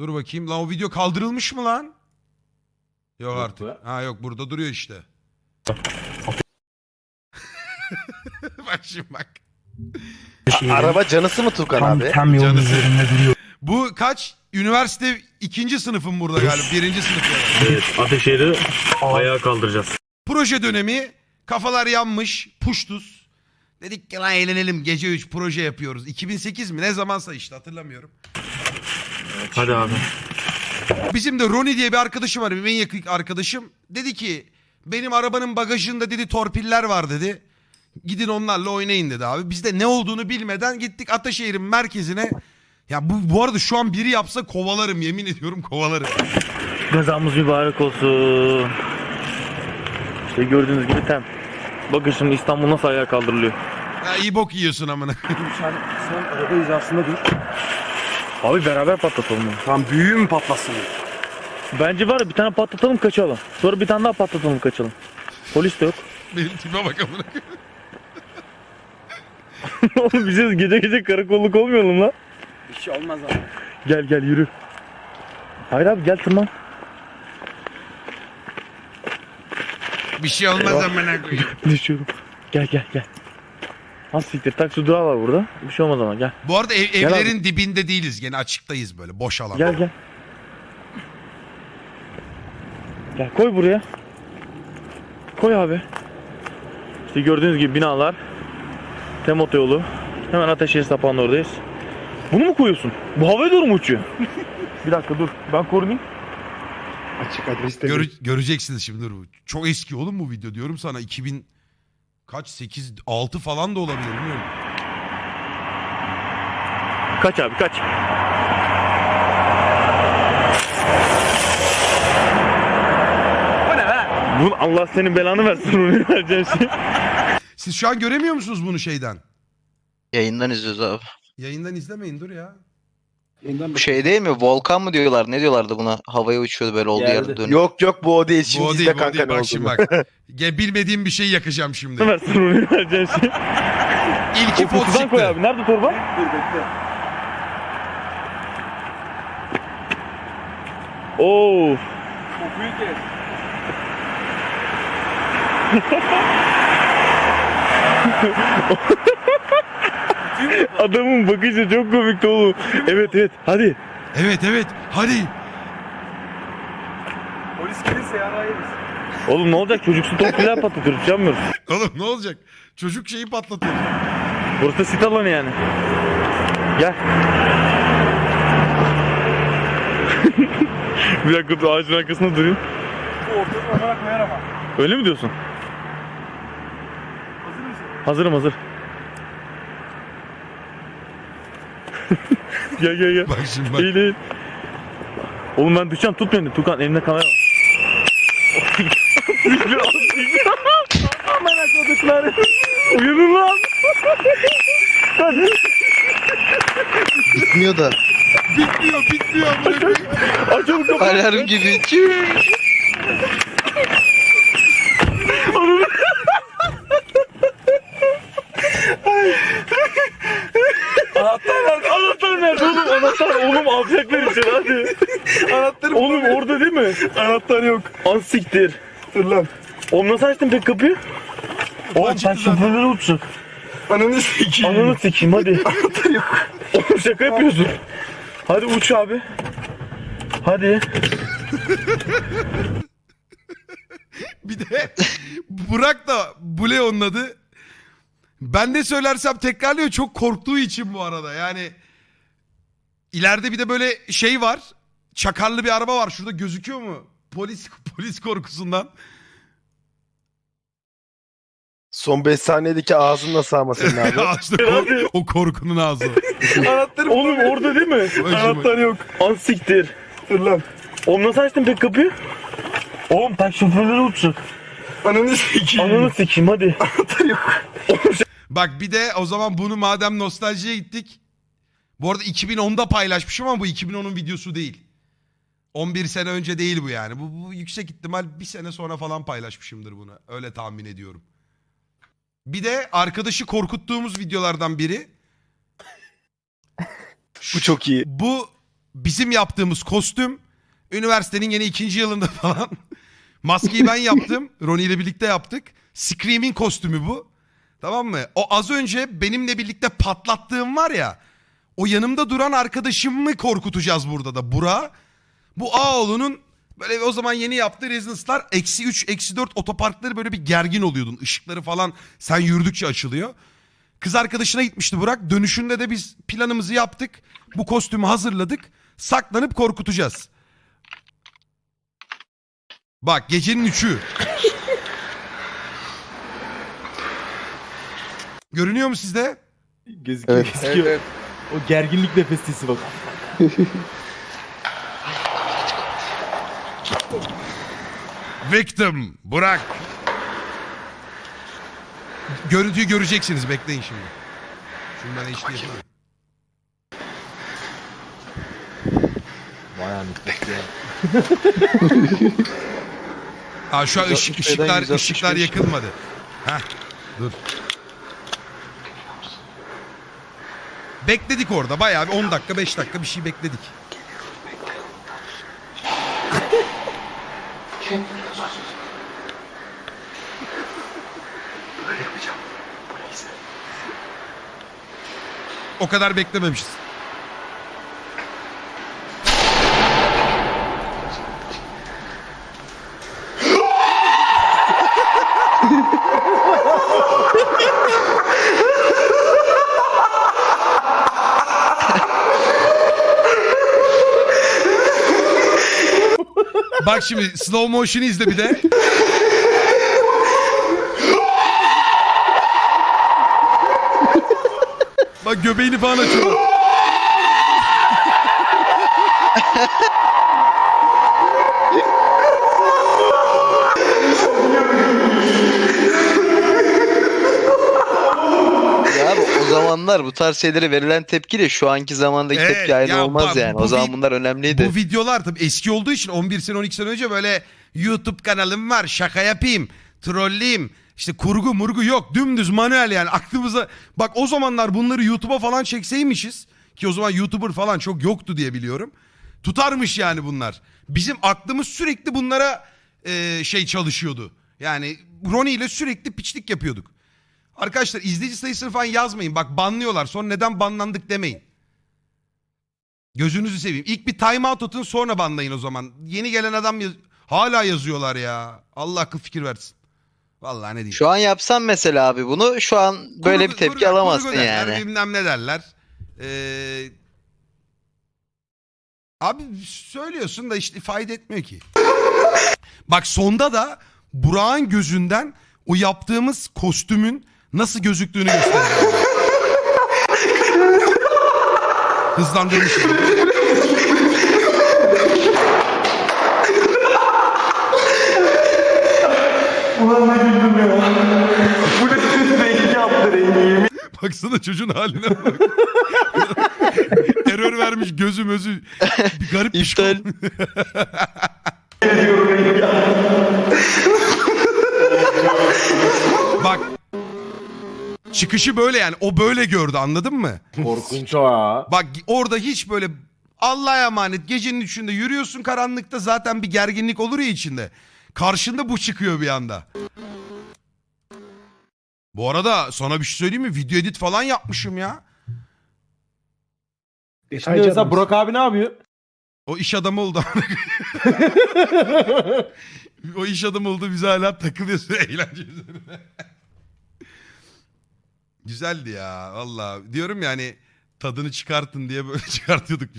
Dur bakayım. Lan o video kaldırılmış mı lan? Yok, Yok artık. be. Ha yok burada duruyor işte. bak şimdi bak. Araba canısı mı Tukan Tam, abi? tam yolun Canısı. üzerinde duruyor. Bu kaç? Üniversite ikinci sınıfım burada galiba. Birinci sınıf yani. Evet, Ateşehir'i ayağa kaldıracağız. Proje dönemi. Kafalar yanmış. Puştuz. Dedik ki lan eğlenelim. Gece 3 proje yapıyoruz. 2008 mi? Ne zamansa işte hatırlamıyorum. Hadi abi. Bizim de Ronnie diye bir arkadaşım var. Benim en yakın arkadaşım. Dedi ki benim arabanın bagajında dedi torpiller var dedi. Gidin onlarla oynayın dedi abi. Biz de ne olduğunu bilmeden gittik Ataşehir'in merkezine. Ya bu, bu arada şu an biri yapsa kovalarım yemin ediyorum kovalarım. Gazamız mübarek olsun. İşte gördüğünüz gibi tem. Bakın şimdi İstanbul nasıl ayağa kaldırılıyor. Ya iyi bok yiyorsun amına. Sen, sen araba hizasında dur. Abi beraber patlatalım bunu. Tam büyüğü mü patlasın? Bence var ya bir tane patlatalım kaçalım. Sonra bir tane daha patlatalım kaçalım. Polis de yok. Benim tipe bak amına. Oğlum bize gece gece karakolluk olmayalım lan. Bir şey olmaz abi. Gel gel yürü. Hayır abi gel tırman. Bir şey olmaz amına koyayım. Düşüyorum. Gel gel gel. Az siktir taksi durağı var burada. Bir şey olmaz ama gel. Bu arada ev- Gel evlerin dibinde değiliz. Gene açıktayız böyle boş alan. Gel gel. Gel koy buraya. Koy abi. İşte gördüğünüz gibi binalar. Tem otoyolu. Hemen Ateşehir sapağının oradayız. Bunu mu koyuyorsun? Bu havaya doğru mu uçuyor? bir dakika dur. Ben korunayım. Açık adreste. Göre- göreceksiniz şimdi dur. Çok eski oğlum bu video diyorum sana 2000 kaç 8 6 falan da olabilir bilmiyorum. Kaç abi kaç. Bu ne be? Bu Allah senin belanı versin onu vereceğim şey. Siz şu an göremiyor musunuz bunu şeyden? Yayından izliyoruz abi. Yayından izlemeyin dur ya. Yeniden Bu şey değil mi? Volkan mı diyorlar? Ne diyorlardı buna? Havaya uçuyordu böyle olduğu Geldi. yerde dönüyor. Yok yok bu o değil. Şimdi bu o izle değil, bu o kanka değil. ne Bak şimdi olduğunu. bak. Ge- Bilmediğim bir şey yakacağım şimdi. versin onu vereceğim şey. İlki pot kutudan koy çıktı. abi. Nerede torba? Dur bekle. Oo. Kokuyu kes. Adamın bakışı çok komikti oğlum. Evet evet hadi. Evet evet hadi. Polis gelirse yara yeriz. Oğlum ne olacak çocuksu torpiller patlatıyoruz uçamıyoruz. Oğlum ne olacak? Çocuk şeyi patlatıyor. Burası da sit alanı yani. Gel. bir dakika dur ağacın arkasında durayım. Bu ortada olarak koyar ama. Öyle mi diyorsun? Hazır mısın? Hazırım hazır. gel gel gel. Bak şimdi bak. Eğil eğil. Oğlum ben düşeceğim tut beni. Tukan elinde kamera var. Aman akıllıklar. Uyanın lan. Bitmiyor da. Bitmiyor bitmiyor koyayım. Açalım kapıyı. Alarm gibi. Çüş. Anahtar nerede? Anahtar nerede oğlum? Anahtar oğlum içeri hadi. Anahtarı Oğlum orada değil mi? Anahtar yok. Az siktir. Dur lan. Oğlum nasıl açtın pek kapıyı? Oğlum Açıktı sen zaten. şoförleri uçsun. Ananı sikeyim. Ananı sikeyim hadi. Anahtar yok. Oğlum şaka yapıyorsun. Hadi uç abi. Hadi. Bir de Burak da Bule onun adı. Ben ne söylersem tekrarlıyor çok korktuğu için bu arada. Yani ileride bir de böyle şey var. Çakarlı bir araba var. Şurada gözüküyor mu? Polis polis korkusundan. Son 5 saniyedeki ağzın nasıl ama senin abi? Ağaçta kork- o korkunun ağzı. Anahtarı Oğlum orada değil mi? Anahtar yok. Az siktir. Dur lan. Oğlum nasıl açtın pek kapıyı? Oğlum tak şoförleri uçsun. Ananı sikeyim. Ananı sikeyim hadi. Anahtar yok. Bak bir de o zaman bunu madem nostaljiye gittik. Bu arada 2010'da paylaşmışım ama bu 2010'un videosu değil. 11 sene önce değil bu yani. Bu, bu yüksek ihtimal bir sene sonra falan paylaşmışımdır bunu. Öyle tahmin ediyorum. Bir de arkadaşı korkuttuğumuz videolardan biri. Bu çok iyi. Bu bizim yaptığımız kostüm üniversitenin yeni ikinci yılında falan maskeyi ben yaptım. Ronnie ile birlikte yaptık. Scream'in kostümü bu. Tamam mı? O az önce benimle birlikte patlattığım var ya. O yanımda duran arkadaşımı korkutacağız burada da. Bura. Bu Ağoğlu'nun böyle o zaman yeni yaptığı rezidanslar eksi 3, eksi 4 otoparkları böyle bir gergin oluyordun. Işıkları falan sen yürüdükçe açılıyor. Kız arkadaşına gitmişti Burak. Dönüşünde de biz planımızı yaptık. Bu kostümü hazırladık. Saklanıp korkutacağız. Bak gecenin üçü. Görünüyor mu sizde? Gözüküyor Evet. gözüküyor. O gerginlik nefestisi bak. Victim. Burak. Görüntüyü göreceksiniz. Bekleyin şimdi. Şimdi ben HD yapayım. Bayağı müthiş ya. Ha şu an ışık, 160 'den ışıklar, 165. ışıklar yakılmadı. Heh, dur. Bekledik orada bayağı bir 10 dakika 5 dakika bir şey bekledik. O kadar beklememişiz. Bak şimdi slow motion'ı izle bir de. Bak göbeğini falan açıyor. Abi o zamanlar bu tarz şeylere verilen tepkiyle şu anki zamandaki Evet, tepki aynı ya olmaz bak, yani. bu O zaman bunlar önemliydi. Bu videolar tabii eski olduğu için 11 sene 12 sene önce böyle YouTube kanalım var şaka yapayım trolleyim işte kurgu murgu yok dümdüz manuel yani aklımıza bak o zamanlar bunları YouTube'a falan çekseymişiz ki o zaman YouTuber falan çok yoktu diye biliyorum tutarmış yani bunlar bizim aklımız sürekli bunlara e, şey çalışıyordu yani Ronnie ile sürekli piçlik yapıyorduk arkadaşlar izleyici sayısını falan yazmayın bak banlıyorlar sonra neden banlandık demeyin Gözünüzü seveyim. İlk bir time out atın sonra banlayın o zaman. Yeni gelen adam yaz- hala yazıyorlar ya. Allah akıl fikir versin. Vallahi ne diyeyim. Şu an yapsan mesela abi bunu şu an böyle Kurgu- bir tepki kurgu- alamazsın kurgu derler, yani. Bilmem ne derler. Ee, abi söylüyorsun da işte fayda etmiyor ki. Bak sonda da Burak'ın gözünden o yaptığımız kostümün nasıl gözüktüğünü gösteriyor. Hızlandırmışım. Baksana çocuğun haline bak. Error vermiş gözü mözü. Bir garip bir şey İptal. Bak. Çıkışı böyle yani. O böyle gördü anladın mı? Korkunç o ha. Bak orada hiç böyle Allah'a emanet gecenin üçünde yürüyorsun karanlıkta zaten bir gerginlik olur ya içinde. Karşında bu çıkıyor bir anda. Bu arada sana bir şey söyleyeyim mi? Video edit falan yapmışım ya. Şimdi mesela Burak abi ne yapıyor? O iş adamı oldu. o iş adamı oldu bize hala takılıyorsun eğlence üzerine. Güzeldi ya valla. Diyorum yani tadını çıkartın diye böyle çıkartıyorduk biz.